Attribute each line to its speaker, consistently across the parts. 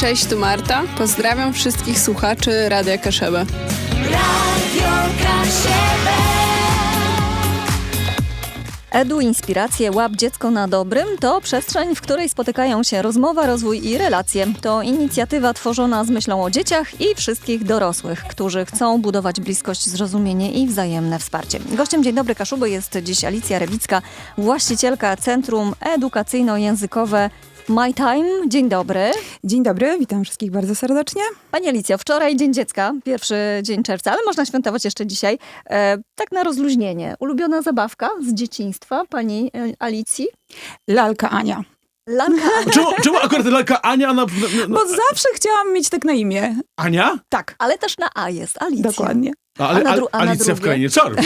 Speaker 1: Cześć, tu Marta. Pozdrawiam wszystkich słuchaczy Radia Kaszebę.
Speaker 2: Radio Kaszebę.
Speaker 3: Edu, inspiracje, łap dziecko na dobrym to przestrzeń, w której spotykają się rozmowa, rozwój i relacje. To inicjatywa tworzona z myślą o dzieciach i wszystkich dorosłych, którzy chcą budować bliskość, zrozumienie i wzajemne wsparcie. Gościem Dzień Dobry Kaszuby jest dziś Alicja Rewicka, właścicielka Centrum Edukacyjno-Językowe My Time. Dzień dobry.
Speaker 4: Dzień dobry, witam wszystkich bardzo serdecznie.
Speaker 3: Pani Alicja, wczoraj Dzień Dziecka, pierwszy dzień czerwca, ale można świętować jeszcze dzisiaj. E, tak na rozluźnienie. Ulubiona zabawka z dzieciństwa pani e, Alicji?
Speaker 4: Lalka Ania.
Speaker 3: Lalka
Speaker 5: Czemu, czemu akurat lalka Ania na, na, na,
Speaker 4: Bo zawsze chciałam mieć tak na imię.
Speaker 5: Ania?
Speaker 4: Tak,
Speaker 3: Ale też na A jest, Alicja.
Speaker 4: dokładnie.
Speaker 5: A, ale,
Speaker 3: A na dru- a na
Speaker 5: Alicja w
Speaker 3: drugie?
Speaker 5: krainie czarów.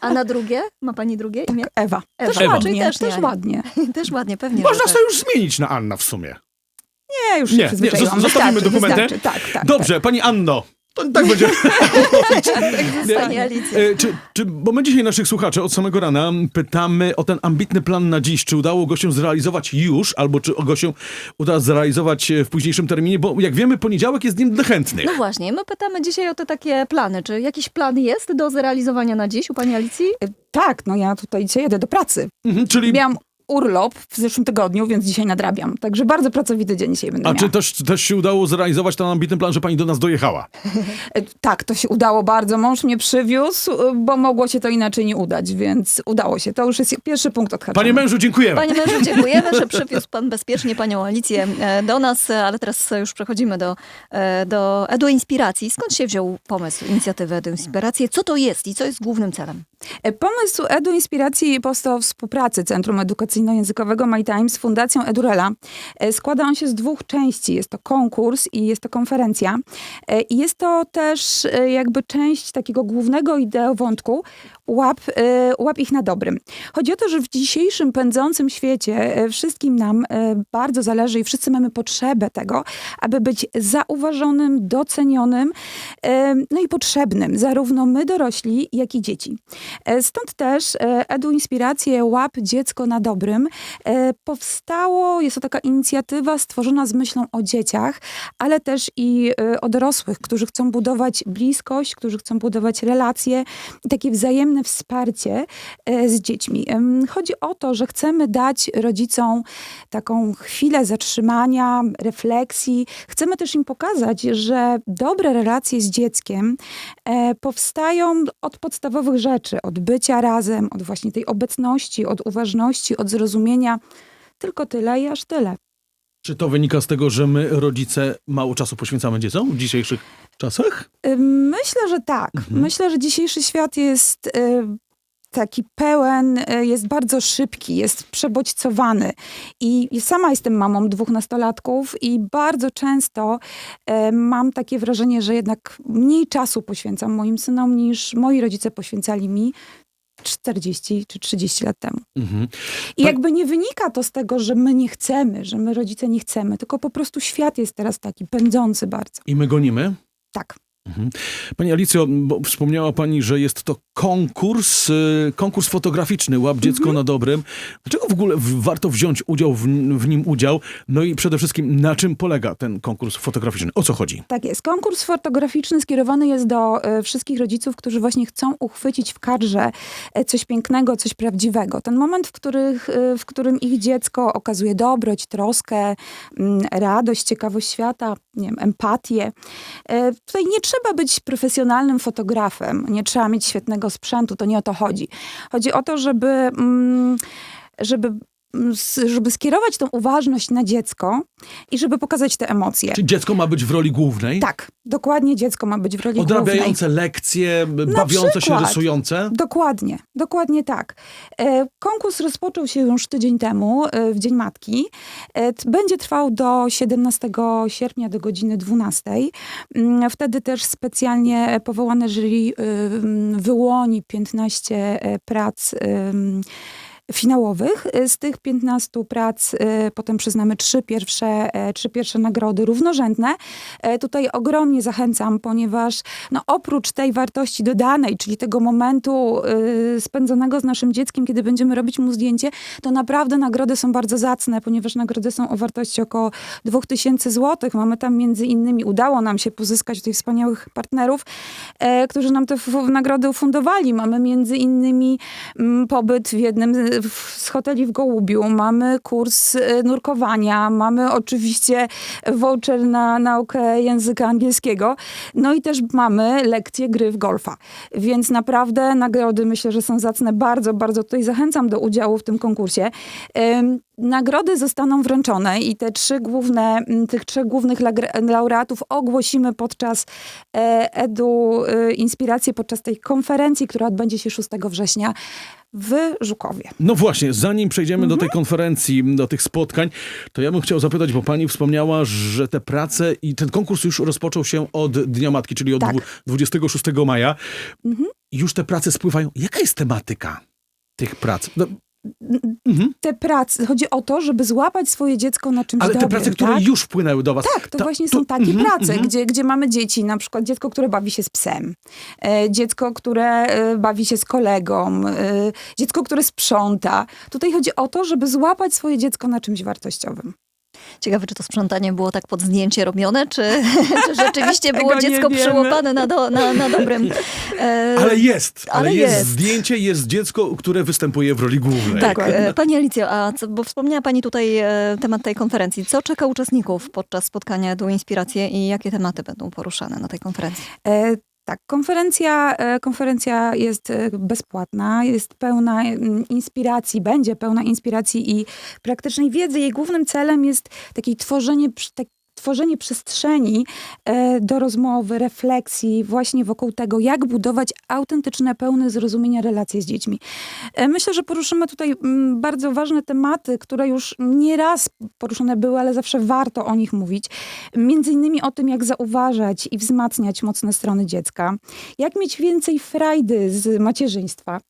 Speaker 3: A na drugie? Ma pani drugie imię?
Speaker 4: Ewa.
Speaker 3: Ewa.
Speaker 4: Też
Speaker 3: Ewa.
Speaker 4: ładnie,
Speaker 3: też
Speaker 4: też,
Speaker 3: nie Ania.
Speaker 4: ładnie.
Speaker 3: też ładnie, pewnie.
Speaker 5: Można
Speaker 3: tak.
Speaker 5: sobie już zmienić na Anna w sumie.
Speaker 4: Nie, już
Speaker 5: Nie,
Speaker 4: się
Speaker 5: nie,
Speaker 4: przyzwyczaiłam.
Speaker 5: zos- zostawimy
Speaker 4: Wystarczy,
Speaker 5: dokumenty.
Speaker 4: wystarczy. Tak, tak.
Speaker 5: Dobrze, pani Anno. To tak będzie.
Speaker 3: Alicja.
Speaker 5: E, czy, czy, bo my dzisiaj naszych słuchaczy od samego rana pytamy o ten ambitny plan na dziś. Czy udało go się zrealizować już, albo czy go się uda zrealizować e, w późniejszym terminie? Bo jak wiemy, poniedziałek jest dniem dla chętnych.
Speaker 3: No właśnie, my pytamy dzisiaj o te takie plany. Czy jakiś plan jest do zrealizowania na dziś u pani Alicji?
Speaker 4: Tak, tak, no ja tutaj dzisiaj jedę do pracy.
Speaker 5: Mhm, czyli,
Speaker 4: Miałam urlop w zeszłym tygodniu, więc dzisiaj nadrabiam. Także bardzo pracowity dzień dzisiaj będę
Speaker 5: a
Speaker 4: miała.
Speaker 5: czy też, też się udało zrealizować ten ambitny plan, że pani do nas dojechała?
Speaker 4: E, Tak, to się udało bardzo. Mąż mnie przywiózł, e, bo mogło się to inaczej nie udać, więc udało się. To już jest pierwszy punkt odhaczony.
Speaker 5: Panie mężu, dziękujemy.
Speaker 3: Panie mężu, dziękujemy, że przywiózł pan bezpiecznie panią Alicję e, do nas, e, ale teraz już przechodzimy do, e, do Edu Inspiracji. Skąd się wziął pomysł inicjatywy Edu Inspiracji? Co to jest i co jest głównym celem?
Speaker 4: E, Pomysł Edu Inspiracji powstał w współpracy Centrum Edukacyjno-Językowego My Time z Fundacją Edurela. E, Składa on się z dwóch części. Jest to konkurs i jest to konferencja. E, I jest to też jakby część takiego głównego ideowątku łap, łap ich na dobrym. Chodzi o to, że w dzisiejszym pędzącym świecie wszystkim nam bardzo zależy i wszyscy mamy potrzebę tego, aby być zauważonym, docenionym, no i potrzebnym, zarówno my dorośli, jak i dzieci. E, Stąd też e, Edu Inspiracje Łap Dziecko na Dobrym e, powstało, jest to taka inicjatywa stworzona z myślą o dzieciach, ale też i o dorosłych, którzy chcą budować bliskość, którzy chcą budować relacje takie wzajemne wsparcie z dziećmi. Chodzi o to, że chcemy dać rodzicom taką chwilę zatrzymania, refleksji. Chcemy też im pokazać, że dobre relacje z dzieckiem powstają od podstawowych rzeczy, od bycia razem, od właśnie tej obecności, od uważności, od zrozumienia. Tylko tyle i aż tyle.
Speaker 5: Czy to wynika z tego, że my, rodzice, mało czasu poświęcamy dzieciom w dzisiejszych czasach?
Speaker 4: Myślę, że tak.
Speaker 5: Mhm.
Speaker 4: Myślę, że dzisiejszy świat jest y, taki pełen, y, jest bardzo szybki, jest przebodźcowany. I sama jestem mamą dwóch nastolatków i bardzo często y, mam takie wrażenie, że jednak mniej czasu poświęcam moim synom niż moi rodzice poświęcali mi 40 czy 30 lat temu.
Speaker 5: Mhm.
Speaker 4: I jakby nie wynika to z tego, że my nie chcemy, że my rodzice nie chcemy, tylko po prostu świat jest teraz taki pędzący bardzo.
Speaker 5: I my gonimy?
Speaker 4: Tak.
Speaker 5: Mhm. Pani Alicjo, bo wspomniała Pani, że jest to konkurs, y, konkurs fotograficzny Łap Dziecko
Speaker 4: Mhm.
Speaker 5: na Dobrym. Dlaczego w ogóle warto wziąć udział w, w nim udział? No i przede wszystkim, na czym polega ten konkurs fotograficzny? O co chodzi?
Speaker 4: Tak jest. Konkurs fotograficzny skierowany jest do e, wszystkich rodziców, którzy właśnie chcą uchwycić w kadrze e, coś pięknego, coś prawdziwego. Ten moment, w, których, e, w którym ich dziecko okazuje dobroć, troskę, mm, radość, ciekawość świata, nie wiem, empatię. E, Tutaj nie trzeba być profesjonalnym fotografem, nie trzeba mieć świetnego sprzętu, to nie o to chodzi. Chodzi o to, żeby, mm, żeby, żeby skierować tą uważność na dziecko i żeby pokazać te emocje.
Speaker 5: Czy dziecko ma być w roli głównej?
Speaker 4: Tak, dokładnie dziecko ma być w roli głównej.
Speaker 5: Odrabiające lekcje, bawiące się,
Speaker 4: przykład.
Speaker 5: rysujące?
Speaker 4: Dokładnie, dokładnie tak. E, Konkurs rozpoczął się już tydzień temu, e, w Dzień Matki. E, Będzie trwał do 17 sierpnia do godziny 12. Mm, Wtedy też specjalnie powołane jury wyłoni 15 e, prac finałowych. E, Z tych 15 prac e, potem przyznamy trzy pierwsze, e, trzy pierwsze nagrody równorzędne. E, Tutaj ogromnie zachęcam, ponieważ no, oprócz tej wartości dodanej, czyli tego momentu e, spędzonego z naszym dzieckiem, kiedy będziemy robić mu zdjęcie, to naprawdę nagrody są bardzo zacne, ponieważ nagrody są o wartości około 2000 zł. Mamy tam między innymi, udało nam się pozyskać tutaj wspaniałych partnerów, e, którzy nam te nagrody ufundowali. Mamy między innymi mm, pobyt w jednym z- hoteli w Gołubiu, mamy kurs e, nurkowania, mamy oczywiście voucher na naukę języka angielskiego, no i też mamy lekcje gry w golfa. Więc naprawdę nagrody myślę, że są zacne. Bardzo, bardzo tutaj zachęcam do udziału w tym konkursie. Nagrody zostaną wręczone i te trzy główne, m, tych trzech głównych laureatów ogłosimy podczas e, Edu e, Inspiracji, podczas tej konferencji, która odbędzie się 6 września w Żukowie.
Speaker 5: No właśnie, zanim przejdziemy
Speaker 4: Mhm.
Speaker 5: do tej konferencji, do tych spotkań, to ja bym chciał zapytać, bo pani wspomniała, że te prace i ten konkurs już rozpoczął się od Dnia Matki, czyli od
Speaker 4: Tak.
Speaker 5: dwu- 26 maja.
Speaker 4: Mhm.
Speaker 5: Już te prace spływają. Jaka jest tematyka tych prac? No, mhm.
Speaker 4: Te prace, chodzi o to, żeby złapać swoje dziecko na czymś
Speaker 5: Ale te
Speaker 4: dobrym,
Speaker 5: prace, które
Speaker 4: tak?
Speaker 5: już wpłynęły do was.
Speaker 4: Tak, to
Speaker 5: ta-
Speaker 4: właśnie są takie
Speaker 5: mhm,
Speaker 4: prace,
Speaker 5: mhm.
Speaker 4: gdzie, gdzie mamy dzieci, na przykład dziecko, które bawi się z psem, e, dziecko, które e, bawi się z kolegą, e, dziecko, które sprząta. Tutaj chodzi o to, żeby złapać swoje dziecko na czymś wartościowym.
Speaker 3: Ciekawe, czy to sprzątanie było tak pod zdjęcie robione, czy, czy rzeczywiście było dziecko
Speaker 4: wiemy.
Speaker 3: przyłapane na, do, na, na dobrym. E,
Speaker 5: Ale jest, ale,
Speaker 3: ale
Speaker 5: jest,
Speaker 3: jest.
Speaker 5: zdjęcie, jest dziecko, które występuje w roli głównej.
Speaker 3: Tak,
Speaker 4: Dokładnie.
Speaker 3: e, Pani Alicjo, a co, bo wspomniała Pani tutaj e, temat tej konferencji. Co czeka uczestników podczas spotkania do Inspiracje i jakie tematy będą poruszane na tej konferencji?
Speaker 4: E, tak, konferencja, e, konferencja jest e, bezpłatna, jest pełna mm, inspiracji, będzie pełna inspiracji i praktycznej wiedzy. Jej głównym celem jest takie tworzenie, tak, tworzenie przestrzeni e, do rozmowy, refleksji właśnie wokół tego, jak budować autentyczne, pełne zrozumienia relacje z dziećmi. E, Myślę, że poruszymy tutaj mm, bardzo ważne tematy, które już nieraz poruszone były, ale zawsze warto o nich mówić. Między innymi o tym, jak zauważać i wzmacniać mocne strony dziecka, jak mieć więcej frajdy z macierzyństwa,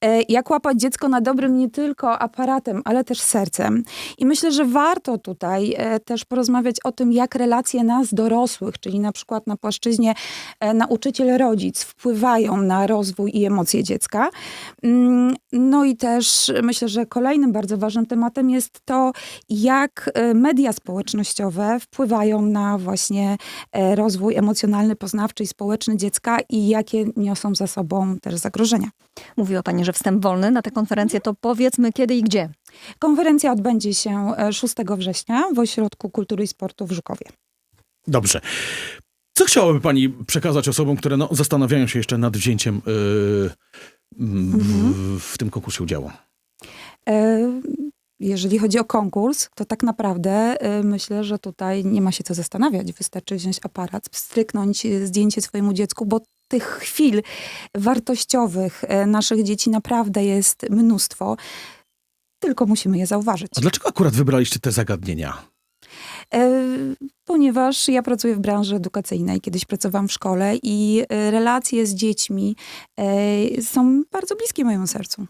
Speaker 4: e, jak łapać dziecko na dobrym nie tylko aparatem, ale też sercem. I myślę, że warto tutaj też porozmawiać o tym, jak relacje nas dorosłych, czyli na przykład na płaszczyźnie e, nauczyciel-rodzic wpływają na rozwój i emocje dziecka. Mm, No i też myślę, że kolejnym bardzo ważnym tematem jest to, jak e, media społecznościowe wpływają na właśnie e, rozwój emocjonalny, poznawczy i społeczny dziecka i jakie niosą za sobą też zagrożenia.
Speaker 3: Mówiła Pani, że wstęp wolny na tę konferencję, to powiedzmy kiedy i gdzie.
Speaker 4: Konferencja odbędzie się e, 6 września w Ośrodku Kultury i Sportu w Żukowie.
Speaker 5: Dobrze. Co chciałaby pani przekazać osobom, które no, zastanawiają się jeszcze nad wzięciem yy, w, w tym konkursie udziału?
Speaker 4: E, Jeżeli chodzi o konkurs, to tak naprawdę e, myślę, że tutaj nie ma się co zastanawiać. Wystarczy wziąć aparat, stryknąć e, zdjęcie swojemu dziecku, bo tych chwil wartościowych e, naszych dzieci naprawdę jest mnóstwo. Tylko musimy je zauważyć.
Speaker 5: A dlaczego akurat wybraliście te zagadnienia?
Speaker 4: E, Ponieważ ja pracuję w branży edukacyjnej, kiedyś pracowałam w szkole i e, relacje z dziećmi są bardzo bliskie mojemu sercu.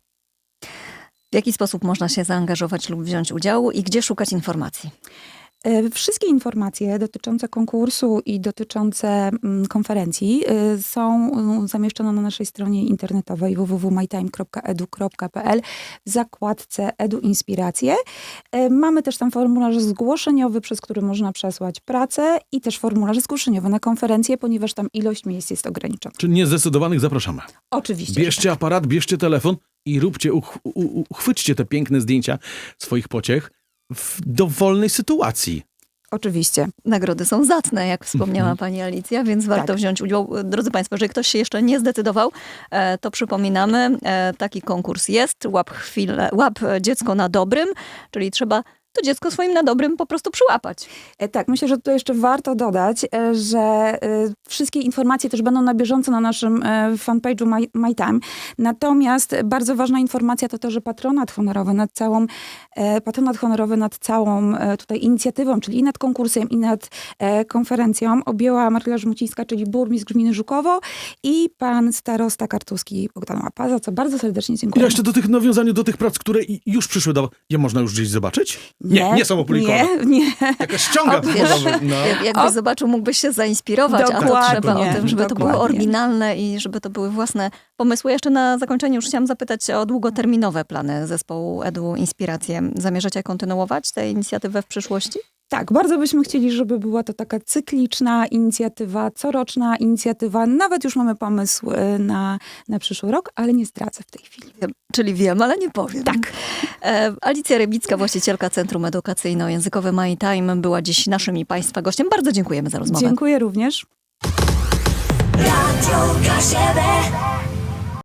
Speaker 3: W jaki sposób można się zaangażować lub wziąć udział i gdzie szukać informacji?
Speaker 4: E, Wszystkie informacje dotyczące konkursu i dotyczące mm, konferencji e, są mm, zamieszczone na naszej stronie internetowej www.mytime.edu.pl w zakładce Edu Inspiracje. E, Mamy też tam formularz zgłoszeniowy, przez który można przesłać pracę i też formularz zgłoszeniowy na konferencję, ponieważ tam ilość miejsc jest ograniczona.
Speaker 5: Czy niezdecydowanych zapraszamy?
Speaker 4: Oczywiście.
Speaker 5: Bierzcie aparat, bierzcie telefon i róbcie, uchwyćcie te piękne zdjęcia swoich pociech w dowolnej sytuacji.
Speaker 4: Oczywiście.
Speaker 3: Nagrody są zacne, jak wspomniała pani Alicja, więc warto
Speaker 4: Tak.
Speaker 3: wziąć udział. Drodzy Państwo, jeżeli ktoś się jeszcze nie zdecydował, e, to przypominamy, e, taki konkurs jest. Łap, chwilę, łap dziecko na dobrym, czyli trzeba to dziecko swoim na dobrym po prostu przyłapać.
Speaker 4: E, Tak, myślę, że tutaj jeszcze warto dodać, e, że e, wszystkie informacje też będą na bieżąco na naszym fanpage'u My, My Time. Natomiast bardzo ważna informacja to to, że patronat honorowy nad całą, patronat honorowy nad całą tutaj inicjatywą, czyli i nad konkursem, i nad konferencją objęła Martyna Żmucińska, czyli burmistrz gminy Żukowo i pan starosta kartuski Bogdan Łapa, za co bardzo serdecznie dziękuję.
Speaker 5: Ja jeszcze do tych nawiązaniu do tych prac, które już przyszły do... Je można już gdzieś zobaczyć? Nie, nie są opublikowane.
Speaker 4: Nie, nie.
Speaker 5: Jakaś ściąga
Speaker 3: O, wiesz,
Speaker 5: powodowa, no.
Speaker 3: Jak, jakbyś
Speaker 4: O.
Speaker 3: zobaczył, mógłbyś się zainspirować, a to
Speaker 4: Dokładnie,
Speaker 3: trzeba o tym, żeby to było
Speaker 4: dokładnie.
Speaker 3: oryginalne i żeby to były własne pomysły. Jeszcze na zakończenie już chciałam zapytać o długoterminowe plany zespołu Edu Inspiracje. Zamierzacie kontynuować tę inicjatywę w przyszłości?
Speaker 4: Tak, bardzo byśmy chcieli, żeby była to taka cykliczna inicjatywa, coroczna inicjatywa. Nawet już mamy pomysł y, na, na przyszły rok, ale nie zdradzę w tej chwili.
Speaker 3: Wiem, Czyli wiem, ale nie powiem.
Speaker 4: Tak.
Speaker 3: E, Alicja Rybicka, właścicielka Centrum Edukacyjno-Językowe My Time, była dziś naszym i Państwa gościem. Bardzo dziękujemy za rozmowę.
Speaker 4: Dziękuję również.
Speaker 2: Radio